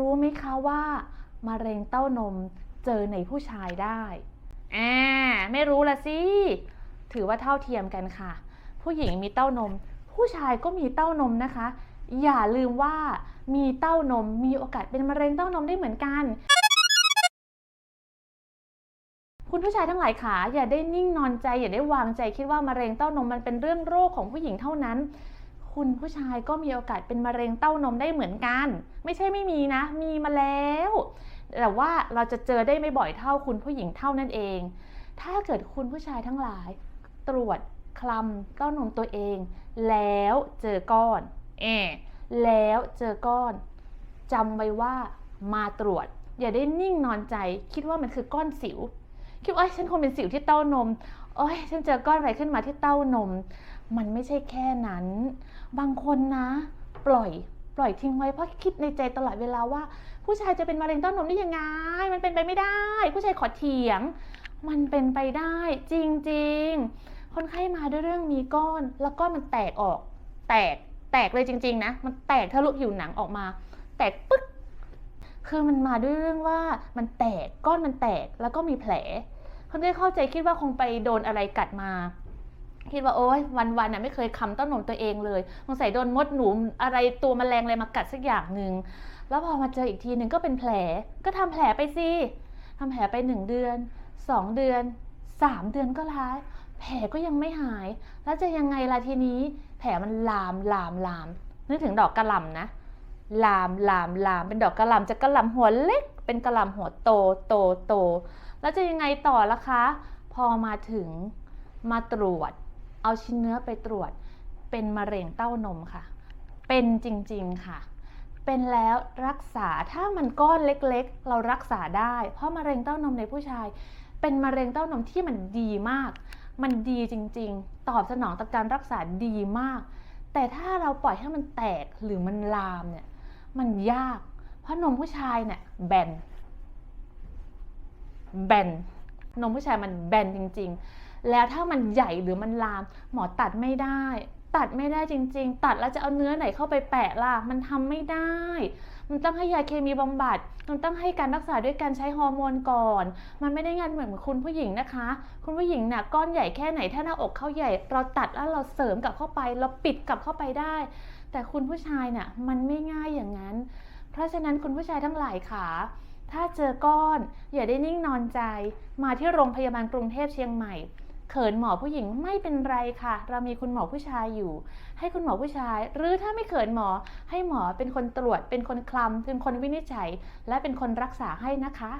รู้ไหมคะว่ามะเร็งเต้านมเจอในผู้ชายได้แอาไม่รู้ละสิ ถือว่าเท่าเทียมกันค่ะ ผู้หญิงมีเต้านม ผู้ชายก็มีเต้านมนะคะ อย่าลืมว่ามีเต้านมมีโอกาสเป็นมะเร็งเต้านมได้เหมือนกัน คุณผู้ชายทั้งหลายขาอย่าได้นิ่งนอนใจ อย่าได้วางใจคิดว่ามะเร็งเต้านมมันเป็นเรื่องโรคของผู้หญิงเท่านั้น คุณผู้ชายก็มีโอกาสเป็นมะเร็งเต้านมได้เหมือนกัน ไม่ใช่ไม่มีนะ มีมาแล้ว แต่ว่าเราจะเจอได้ไม่บ่อยเท่าคุณผู้หญิงเท่านั้นเอง ถ้าเกิดคุณผู้ชายทั้งหลาย ตรวจคลำเต้านมตัวเอง แล้วเจอก้อนเออแล้วเจอก้อนจำไว้ว่ามาตรวจ อย่าได้นิ่งนอนใจ คิดว่ามันคือก้อนสิว คิดว่าฉันคงเป็นสิวที่เต้านมโอ้ยฉันเจอก้อนอะไรขึ้นมาที่เต้านม มันไม่ใช่แค่นั้น บางคนนะ ปล่อยปล่อยทิ้งไว้เพราะคิดในใจตลอดเวลาว่า ผู้ชายจะเป็นมะเร็งเต้านมได้ยังไง มันเป็นไปไม่ได้ ผู้ชายขอเถียง มันเป็นไปได้จริง ๆ คนไข้มาด้วยเรื่องมีก้อน แล้วก้อนมันแตกออก แตกแตกเลยจริง ๆ นะ มันแตกทะลุผิวหนังออกมา แตกปึ๊กคือมันมาด้วยเรื่องว่ามันแตกก้อนมันแตกแล้วก็มีแผลคนไข้เข้าใจคิดว่าคงไปโดนอะไรกัดมา คิดว่าโอ๊ยวันๆน่ะไม่เคยคำต้านมตัวเองเลยสงสัยโดนมดหนูอะไรตัวแมลงอะไรมากัดสักอย่างหนึ่งแล้วพอมาเจออีกทีหนึ่งก็เป็นแผลก็ทำแผลไปสิทำแผลไปหนึ่งเดือนสองเดือนสามเดือนก็ร้าย แผลก็ยังไม่หาย แล้วจะยังไงล่ะทีนี้ แผลมันลามลามลามนึกถึงดอกกระหล่ำนะลามลามลามเป็นดอกกระหล่ำจะกระหล่ำหัวเล็ก เป็นกระหล่ำหัวโตโตโต แล้วจะยังไงต่อล่ะคะ พอมาถึงมาตรวจ เอาชิ้นเนื้อไปตรวจเป็นมะเร็งเต้านมค่ะ เป็นจริงๆค่ะ เป็นแล้วรักษาถ้ามันก้อนเล็กๆ เรารักษาได้ เพราะมะเร็งเต้านมในผู้ชาย เป็นมะเร็งเต้านมที่มันดีมาก มันดีจริงๆ ตอบสนองต่อการรักษาดีมาก แต่ถ้าเราปล่อยให้มันแตกหรือมันลามเนี่ย มันยาก เพราะนมผู้ชายเนี่ยแบน แบน นมผู้ชายมันแบนจริง ๆ แล้วถ้ามันใหญ่หรือมันลาม หมอตัดไม่ได้ ตัดไม่ได้จริง ๆ ตัดแล้วจะเอาเนื้อไหนเข้าไปแปะล่ะ มันทำไม่ได้ มันต้องให้ยาเคมีบำบัด มันต้องให้การรักษาด้วยการใช้ฮอร์โมนก่อน มันไม่ได้งานเหมือนคุณผู้หญิงนะคะ คุณผู้หญิงนี่ยก้อนใหญ่แค่ไหน ถ้าหน้าอกเขาใหญ่ เราตัดแล้วเราเสริมกลับเข้าไป เราปิดกลับเข้าไปได้ แต่คุณผู้ชายเนี่ยมันไม่ง่ายอย่างนั้น เพราะฉะนั้นคุณผู้ชายทั้งหลายค่ะถ้าเจอก้อน อย่าได้นิ่งนอนใจ มาที่โรงพยาบาลกรุงเทพเชียงใหม่ เขินหมอผู้หญิงไม่เป็นไรค่ะ เรามีคุณหมอผู้ชายอยู่ ให้คุณหมอผู้ชาย หรือถ้าไม่เขินหมอ ให้หมอเป็นคนตรวจ เป็นคนคลำเป็นคนวินิจฉัย และเป็นคนรักษาให้นะคะ